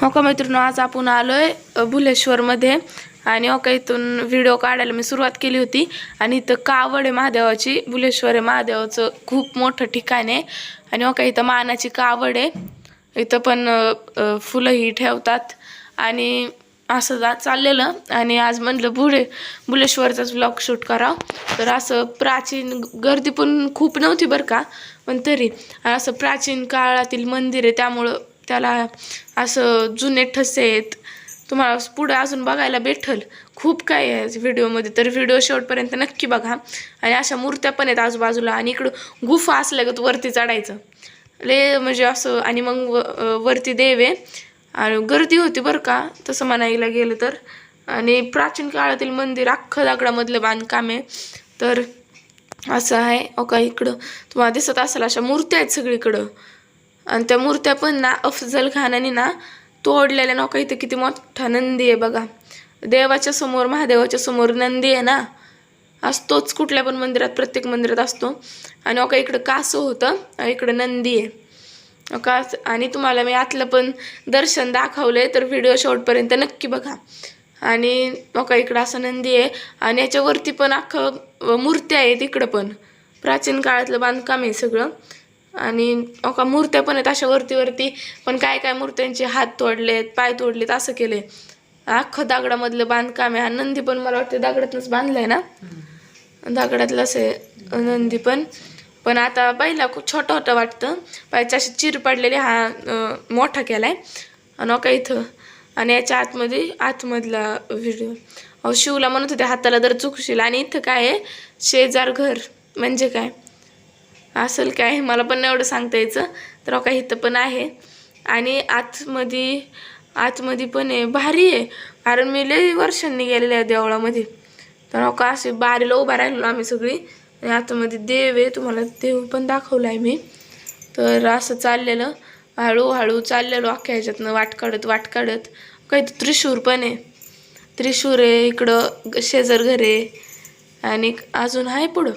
हो का मैत्रिणी आज आपण आलोय आहे भुलेश्वरमध्ये. आणि हो का इथून व्हिडिओ काढायला मी सुरुवात केली होती. आणि इथं कावड आहे महादेवाची भुलेश्वर आहे महादेवाचं खूप मोठं ठिकाण आहे. आणि हो का इथं मानाची कावड आहे. इथं पण फुलंही ठेवतात. आणि असं जा चाललेलं. आणि आज म्हणलं बुडे भुलेश्वरचाच ब्लॉग शूट करावं. तर असं प्राचीन गर्दी पण खूप नव्हती बरं का. पण तरी असं प्राचीन काळातील मंदिर आहे त्यामुळं त्याला असं जुने ठसे आहेत. तुम्हाला पुढं अजून बघायला भेटल. खूप काय आहे व्हिडिओमध्ये तर व्हिडिओ शेवटपर्यंत नक्की बघा. आणि अशा मूर्त्या पण आहेत आजूबाजूला आणि इकडं गुफा असल्यागत वरती चढायचं. ले म्हणजे असं आणि मग व वरती देव आहे. आणि गर्दी होती बरं का तसं म्हणायला गेलं तर. आणि प्राचीन काळातील मंदिर अख्खं दगडामधलं बांधकाम आहे. तर असं आहे. हो ओका इकडं तुम्हाला दिसत असेल अशा मूर्त्या आहेत सगळीकडं. आणि त्या मूर्त्या पण ना अफजल खानाने ना तोडलेल्या नका इथं किती मोठा नंदी आहे बघा. देवाच्या समोर महादेवाच्या समोर नंदी आहे ना. असतोच कुठल्या पण मंदिरात प्रत्येक मंदिरात असतो. आणि अका इकडं कासं होतं इकडं नंदी आहे. का आणि तुम्हाला मी आतलं पण दर्शन दाखवलं आहे तर व्हिडिओ शेवटपर्यंत नक्की बघा. आणि का इकडं असं नंदी आहे. आणि याच्यावरती पण अख्खं मूर्त्या आहेत इकडं पण. प्राचीन काळातलं बांधकाम आहे सगळं. आणि का मूर्त्या पण आहेत अशा वरती वरती. पण काय काय मूर्त्यांचे हात तोडलेत पाय तोडलेत असं केले अख्खं दागडामधलं बांधकाम आहे. हा नंदी पण मला वाटतं दगडातनंच आहे ना? दगडातलं असे नंदी पण. पण आता पहिला खूप छोटा होता वाटतं. पाहिजे अशी चिर पडलेली हा मोठा मोठा केलाय. आणि का इथं. आणि याच्या आतमध्ये आतमधला व्हिडिओ अहो शिवला म्हणत होते हाताला जर चुकशील. आणि इथं काय आहे? शेजार घर. म्हणजे काय? असेल काय मला पण नाही एवढं सांगता यायचं. तर अका इथं पण आहे. आणि आतमध्ये आतमध्ये पण आहे. भारी आहे. कारण मी लई वर्षांनी गेलेले आहे देवळामध्ये. तर का असे बारीला उभा राहिलो आम्ही सगळी. आणि आतमध्ये देव आहे तुम्हाला देव पण दाखवला आहे मी. तर असं चाललेलं. हळूहळू चाललेलो अख्ख्या ह्याच्यातनं वाट काढत वाट काढत. काही त्रिशूर पण आहे. त्रिशूर आहे इकडं ग- शेजार घर आहे. आणि अजून आहे पुढं.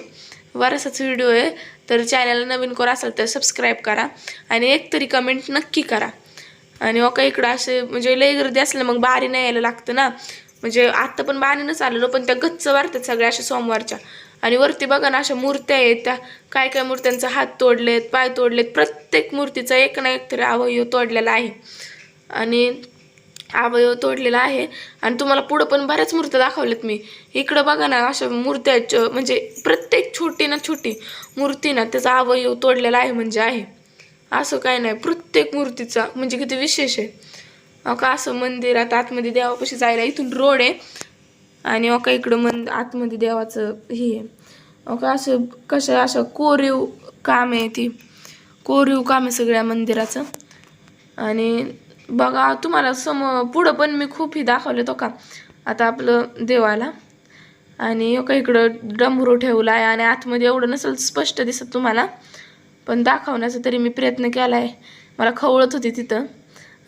बराचसाच व्हिडिओ आहे. तर चॅनलला नवीन कोर असाल तर सबस्क्राईब करा आणि एक तरी कमेंट नक्की करा. आणि हो ओका इकडं असे म्हणजे लई गर्दी असलं मग बारी नाही यायला लागतं ना. म्हणजे आत्ता पण बारीनंच आलेलो पण त्या गच्च वाढतात सगळ्या अशा सोमवारच्या. आणि वरती बघा ना अशा मूर्त्या आहेत त्या काय काय मूर्त्यांचा हात तोडलेत पाय तोडलेत. प्रत्येक मूर्तीचा एक ना एक तरी अवयव तोडलेला आहे. आणि अवयव तोडलेला आहे. आणि तुम्हाला पुढं पण बऱ्याच मूर्त्या दाखवल्यात मी. इकडं बघा ना अशा मूर्त्या म्हणजे प्रत्येक छोटी ना छोटी मूर्ती ना त्याचा अवयव तोडलेला आहे म्हणजे आहे. असं काय नाही प्रत्येक मूर्तीचा म्हणजे किती विशेष आहे. अहो का असं मंदिरात आतमध्ये देवापाशी जायला इथून रोड आहे. आणि अका इकडं मंद आतमध्ये देवाचं हे आहे. अहो का असं कसं असं कोरीव काम आहे ती. कोरीव काम आहे सगळ्या मंदिराचं. आणि बघा तुम्हाला सम पुढं पण मी खूप ही दाखवले तो का? आता आपलं देवाला. आणि एका का इकडं डमरू ठेवला आहे आणि आतमध्ये एवढं नसेल स्पष्ट दिसत तुम्हाला. पण दाखवण्याचा तरी मी प्रयत्न केला आहे मला खवळत होती तिथं.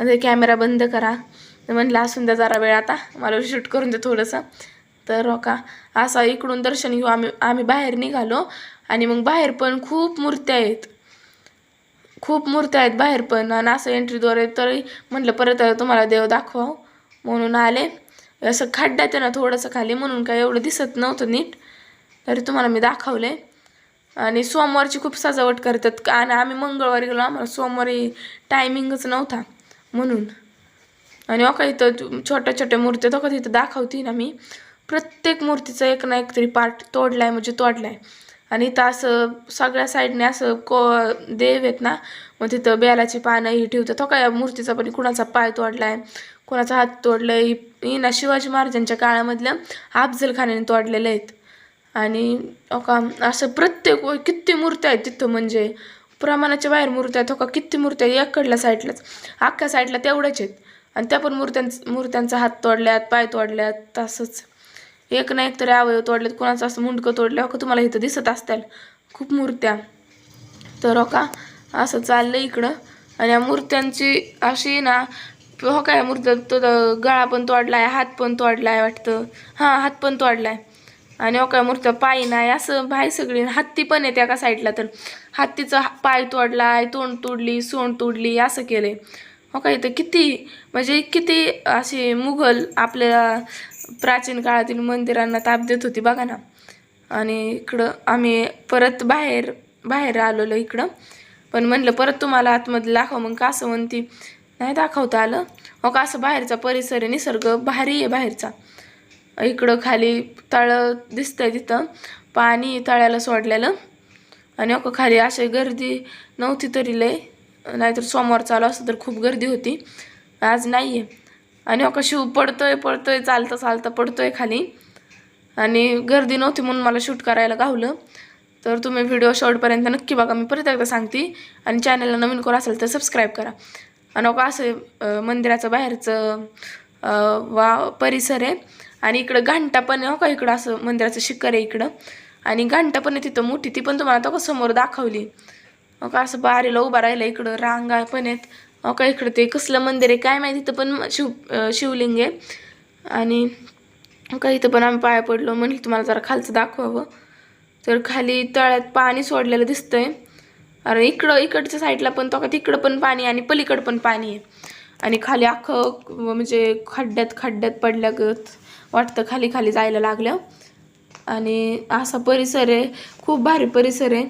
आणि कॅमेरा बंद करा. म्हणला म्हणलं असून द्या जरा वेळ आता. मला शूट करून दे थोडंसं. तर हो का असा इकडून दर्शन घेऊ. आम्ही आम्ही बाहेर निघालो. आणि मग बाहेर पण खूप मूर्त्या आहेत. खूप मूर्त्या आहेत बाहेर पण. आणि असं एंट्रीद्वारे तरी म्हटलं परत तुम्हाला देव दाखवावं. म्हणून आले. असं खड्डा आहे ना थोडंसं खाली म्हणून काय एवढं दिसत नव्हतं नीट. तरी तुम्हाला मी दाखवले. आणि सोमवारची खूप सजावट करतात. आणि आम्ही मंगळवारी गेलो आम्हाला सोमवारी टायमिंगच नव्हता म्हणून. आणि हो अका इथं छोट्या छोट्या मूर्त्या तो तिथं दाखवती ना मी प्रत्येक मूर्तीचा एक ना एक तरी पार्ट आहे म्हणजे तोडला आहे आणि इथं असं सगळ्या साईडने असं को देव आहेत ना मग तिथं बेलाची पानं ही ठेवतात. तो काय मूर्तीचा पण कुणाचा पाय तोडलाय कुणाचा हात तोडलाय ही ना शिवाजी महाराजांच्या काळामधल्या अफजलखानाने तोडलेले आहेत. आणि का असं प्रत्येक व- किती मूर्त्या आहेत तिथं म्हणजे प्रमाणाच्या बाहेर मूर्त्या आहेत. का किती मूर्त्या आहेत? एकडल्या साईडलाच. अख्ख्या साईडला तेवढ्याच आहेत. आणि त्या पण मूर्त्यांच मूर्त्यांचा हात तोडल्यात पाय तोडल्यात तसंच. एक ना एक तरी अवयव तोडलेत. कोणाचं असं मुंडकं तोडलं हो का? तुम्हाला इथं दिसत असतील. खूप मूर्त्या. तर हो का? असं चाललं इकडं. आणि या मूर्त्यांची अशी ना हो काय मूर्त्या तो गळा पण तोडलाय हात पण तोडलाय वाटतं. हां हात पण तोडलाय. आणि हो काय मूर्त्या पायी नाही असं बाहेर सगळी. हत्ती पण येते एका साईडला तर? हत्तीचा हा- पाय तोडलाय तोंड तोडली सोंड तोडली असं केलंय. हो का इथं किती म्हणजे किती असे मुघल आपल्या प्राचीन काळातील मंदिरांना ताप देत होती बघा ना. आणि इकडं आम्ही परत बाहेर बाहेर आलेलो इकडं. पण म्हणलं परत तुम्हाला आतमध्ये दाखव. मग का असं म्हणती नाही दाखवता आलं. हो का असं बाहेरचा परिसर आहे निसर्ग भारी आहे बाहेरचा. इकडं खाली तळं दिसतंय तिथं. पाणी तळ्याला सोडलेलं. आणि हो, अको खाली अशी गर्दी नव्हती तरी लय. नाहीतर सोमवार चालू असतं तर खूप गर्दी होती. आज नाही आहे आणि अका शिव पडतोय पडतोय चालतं चालतं पडतोय खाली. आणि गर्दी नव्हती म्हणून मला शूट करायला गावलं. तर तुम्ही व्हिडिओ शॉर्टपर्यंत नक्की बघा. मी परत एकदा सांगते. आणि चॅनलला नवीन कोण असेल तर सबस्क्राईब करा. आणि अका असं मंदिराचं बाहेरचं वा परिसर आहे. आणि इकडं घंटा पण आहे हो, का इकडं असं मंदिराचं शिखर आहे इकडं. आणि घंटा पण आहे तिथं मोठी. ती पण तुम्हाला तो का समोर दाखवली. हो का असं बारीला उभा राहिलं इकडं. रांगा पण आहेत. अहो का इकडं ते कसलं मंदिर आहे काय माहिती तिथं पण शिव शिवलिंग आहे. आणि का इथं पण आम्ही पाया पडलो म्हणलं तुम्हाला जरा खालचं दाखवावं. तर खाली तळ्यात पाणी सोडलेलं दिसतंय. अरे इकडं इकडच्या साईडला पण तो का तिकडं पण पाणी आणि पलीकडं पण पाणी आहे. आणि खाली अख्खं म्हणजे खड्ड्यात खड्ड्यात पडल्यागत वाटतं खाली खाली जायला लागलं आणि असा परिसर आहे खूप भारी परिसर आहे.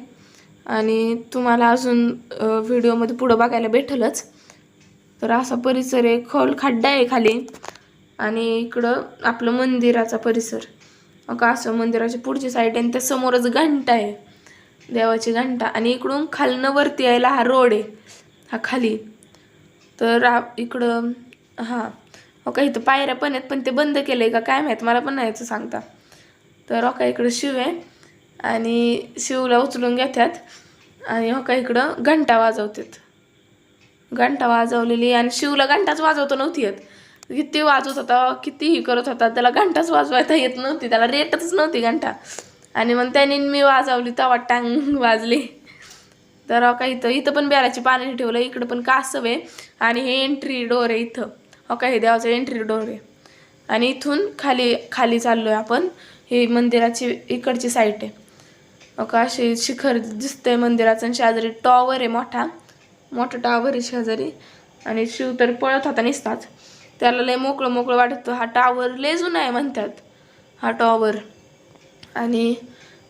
आणि तुम्हाला अजून व्हिडिओमध्ये पुढं बघायला भेटलंच. तर असा परिसर आहे. खोल खड्डा आहे खाली. आणि इकडं आपलं मंदिराचा परिसर. का असं मंदिराची पुढची साईड आहे आणि त्या समोरच घंटा आहे. देवाची घंटा. आणि इकडून खालनं वरती यायला हा रोड आहे. हा खाली. तर आप इकडं हां. ओका इथं पायऱ्या पण आहेत पण ते बंद केलं आहे का? काय माहीत? मला पण नाही याचं सांगता. तर ओका इकडं शिव आहे. आणि शिवला उचलून घेतात. आणि ओका इकडं घंटा वाजवतात. घंटा वाजवलेली आणि शिवला घंटाच वाजवता नव्हती येत. किती वाजवत होता कितीही करत होता त्याला घंटाच वाजवायला येत नव्हती त्याला रेटच नव्हती घंटा. आणि मग त्याने मी वाजवली तवा टांग वाजली. तर हो का इथं इथं पण बेराची पाणी ठेवलं इकडं पण कासव आहे. आणि हे एंट्री डोर आहे इथं. हो का हे देवाचं एंट्री डोर आहे. आणि इथून खाली खाली चाललो आहे आपण. हे मंदिराची इकडची साईट आहे. हो का असे शिखर दिसतंय मंदिराचं आणि शेजारी टॉवर आहे मोठा. मोठा टॉवर आहे शेजारी. आणि शिव तर पळत होता निसताच. त्याला लय मोकळं मोकळं वाटत हा टॉवर लय जुना आहे म्हणतात. हा टॉवर आणि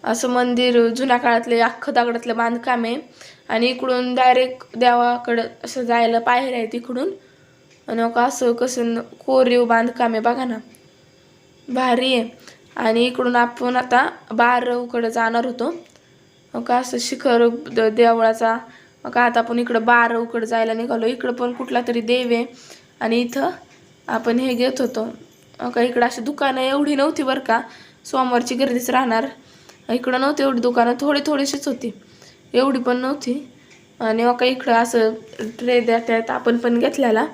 असं मंदिर जुन्या काळातले अख्खं दगडातलं बांधकाम आहे. आणि इकडून डायरेक्ट देवाकडं असं जायला पायऱ्या आहेत इकडून आणि का असं कसं कोरीव बांधकाम आहे बघा ना. भारी आहे. आणि इकडून आपण आता बारवकडं जाणार होतो. का असं शिखर द- देवळाचा मग आता आपण इकडं बारवकडं जायला निघालो. इकडं पण कुठला तरी देव आहे. आणि इथं आपण हे घेत होतो. का इकडं अशी दुकानं एवढी नव्हती बरं का. सोमवारची गर्दीच राहणार. इकडं नव्हती एवढी दुकानं. थोडी थोडीशीच होती. एवढी पण नव्हती. आणि मग इकडं असं ट्रे देतात आपण पण घेतलेला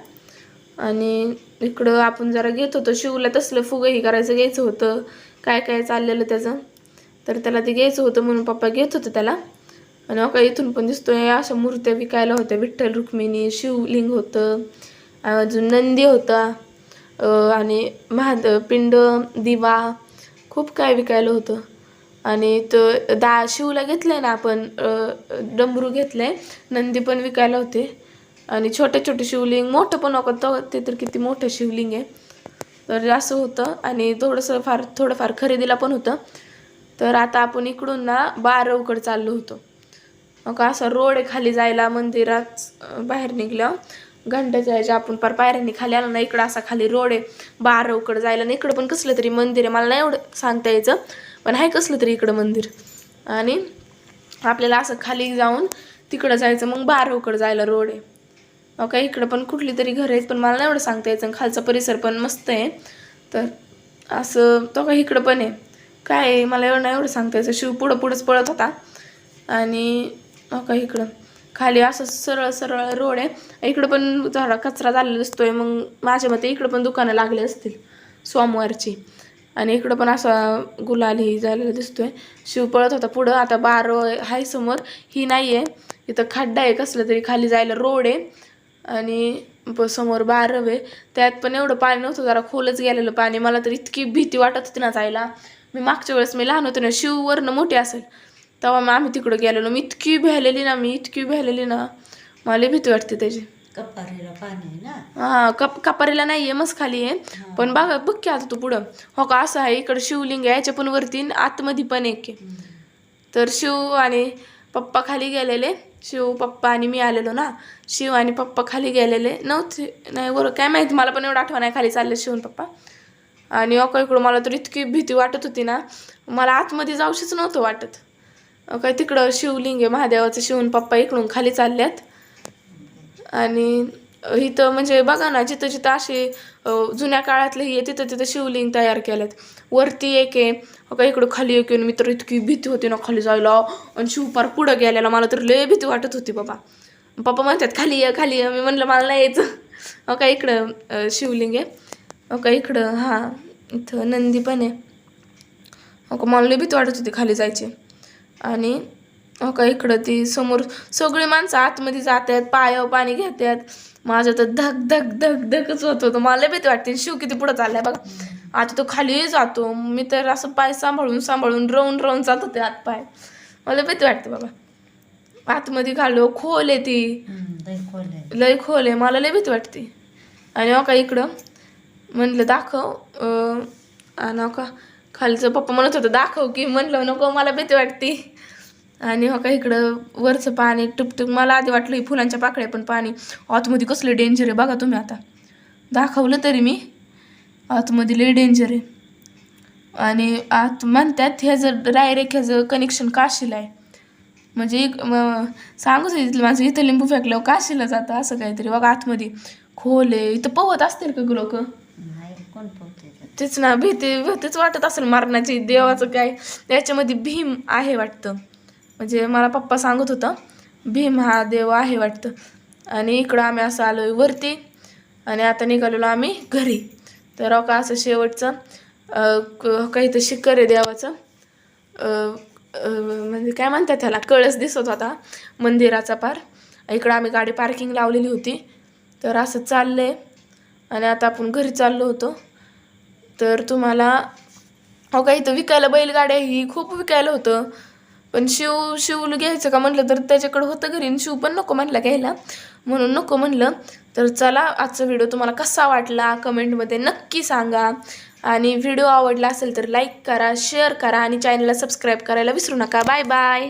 आणि इकडं आपण जरा घेत होतो. शिवला तसलं फुगंही करायचं घ्यायचं होतं. काय काय चाललेलं त्याचं. तर त्याला ते घ्यायचं होतं म्हणून पप्पा घेत होतं त्याला. आणि हो अका इथून पण दिसतोय अशा मूर्त्या विकायला होत्या. विठ्ठल रुक्मिणी शिवलिंग होतं अजून नंदी होता आणि महाद पिंड दिवा खूप काय विकायला होतं. आणि तर दा शिवला घेतलं आहे ना आपण डमरू घेतलं घेतलंय नंदी पण विकायला होते. आणि छोटे छोटे शिवलिंग मोठं पण होतं ते तर किती मोठं शिवलिंग आहे. तर असं होतं आणि थोडंसं फार थोडंफार खरेदीला पण होतं. तर आता आपण इकडून ना बारवकडे चाललो होतो. मग असा रोड आहे खाली जायला मंदिरात बाहेर निघलं. घंट्याच्या ह्याच्या आपण पार पायऱ्यांनी खाली आलो ना इकडं असा खाली रोड आहे बारवकडं जायला ना इकडं पण कसलं तरी मंदिर आहे. मला नाही एवढं सांगता यायचं पण आहे कसलं तरी इकडं मंदिर. आणि आपल्याला असं खाली जाऊन तिकडं जायचं मग बारवकडं जायला रोड. आहे ओके इकडं पण कुठली तरी घर आहेत पण मला नाही एवढं सांगता यायचं. आणि खालचा परिसर पण मस्त आहे. तर असं तो का इकडं पण आहे. काय मला एवढं नाही एवढं सांगता यायचं. शिव पुढं पुढंच पळत होता. आणि का इकडं? खाली असं सरळ सरळ रोड आहे. इकडं पण झाडा कचरा झालेला दिसतोय. मग माझ्या मते इकडं पण दुकानं लागले असतील सोमवारची. आणि इकडं पण असा गुलाल ही झालेला दिसतोय. शिव पळत होता पुढं. आता बार आहे समोर. ही नाही आहे इथं खड्डा आहे कसलं तरी खाली जायला रोड आहे. आणि समोर बारव आहे त्यात पण एवढं पाणी नव्हतं. जरा खोलच गेलेलं पाणी. मला तर इतकी भीती वाटत होती ना जायला. मी मागच्या वेळेस मी लहान होते ना शिववरनं मोठी असेल. तेव्हा मग आम्ही तिकडं गेलेलो. मी इतकी भ्यालेली ना मी इतकी भ्यालेली ना. मला भीती वाटते त्याची. कपारीला पाणी आहे ना? हा कप कपारीला नाही आहे मस्त खाली आहे. पण बघा बघ की आता तू पुढं. हो का असं आहे इकडं शिवलिंग आहे याच्या पण वरती आतमध्ये पण एक आहे. तर शिव आणि पप्पा खाली गेलेले. शिव पप्पा आणि मी आलेलो ना. शिव आणि पप्पा खाली गेलेले. नव्हते नाही बरोबर काय माहिती मला पण एवढं आठवण आहे खाली चालले शिवून पप्पा. आणि अका इकडं मला तर इतकी भीती वाटत होती ना. मला आतमध्ये जाऊशीच नव्हतं वाटत. काय तिकडं शिवलिंग आहे महादेवाचं शिवून पप्पा इकडून खाली चालल्यात. आणि इथं म्हणजे बघा ना जिथं जिथं असे जुन्या काळातले हे तिथं तिथं शिवलिंग तयार केलेत वरती एक आहे का इकडं खाली एक येऊन मी तर इतकी भीती होती ना खाली जायला. आणि शिवपार पुढं गेलेला मला तर लय भीती वाटत होती बाबा. पप्पा म्हणतात खाली ये खाली ये. मी म्हणलं मला नाही यायचं. का इकडं शिवलिंग आहे. का इकडं हां इथं नंदी पण आहे. का मला लय भीती वाटत होती खाली जायची. आणि हो का इकडं ती समोर सगळी माणसं आतमध्ये जात आहेत पायावर पाणी घेतात माझं तर धक धक धक धकच होत होतं. मला भीती वाटते. शिव किती पुढं चाललाय बघा. आता तो खाली जातो. मी तर असं पाय सांभाळून सांभाळून रवून रवून जात होते आत पाय. मला भीती वाटते बाबा आतमध्ये घालो खोल आहे ती. लय खोल आहे. खोल आहे मला लय भीती वाटते. आणि हो का इकडं. म्हणलं दाखव. आणि हो का खालचं पप्पा म्हणत होतं दाखव की. म्हणलं नको मला भीती वाटते. आणि हो का इकडं वरचं पाणी टुपटुप मला आधी वाटलं ही फुलांच्या पाकळ्या पण पाणी. आतमध्ये कसलं डेंजर आहे बघा तुम्ही आता. दाखवलं तरी मी. आतमध्ये लई डेंजर आहे. आणि आत म्हणतात ह्याचं डायरेक्ट ह्याचं कनेक्शन काशीला आहे. म्हणजे एक म- सांगूच इथलं माझं इथं लिंबू फेकल्यावर काशीला जातं असं काहीतरी. बघा आतमध्ये खोल आहे. इथं पोहत असतील का लोक? तेच ना भीती भीतीच वाटत असेल मारण्याची देवाचं काय? याच्यामध्ये भीम आहे वाटतं. म्हणजे मला पप्पा सांगत होतं भीम हा देव आहे वाटतं. आणि इकडं आम्ही असं आलो वरती आणि आता निघालेलो आम्ही घरी. तर अहो का असं शेवटचं क- काही तर शिखर आहे देवाचं. म्हणजे काय म्हणतात त्याला? कळस दिसत होता मंदिराचा पार. इकडं आम्ही गाडी पार्किंग लावलेली होती. तर असं चाललं आहे आणि आता आपण घरी चाललो होतो. तर तुम्हाला हो का इथं विकायला बैलगाड्या ही खूप विकायला होतं. पण शिव शिवला घ्यायचं का म्हटलं तर त्याच्याकडं होतं घरी आणि शिव पण नको म्हणला घ्यायला. म्हणून नको म्हणलं. तर चला आजचा व्हिडिओ तुम्हाला कसा वाटला? कमेंटमध्ये नक्की सांगा. आणि व्हिडिओ आवडला असेल तर लाईक करा शेअर करा आणि चॅनलला सबस्क्राईब करायला विसरू नका. Bye bye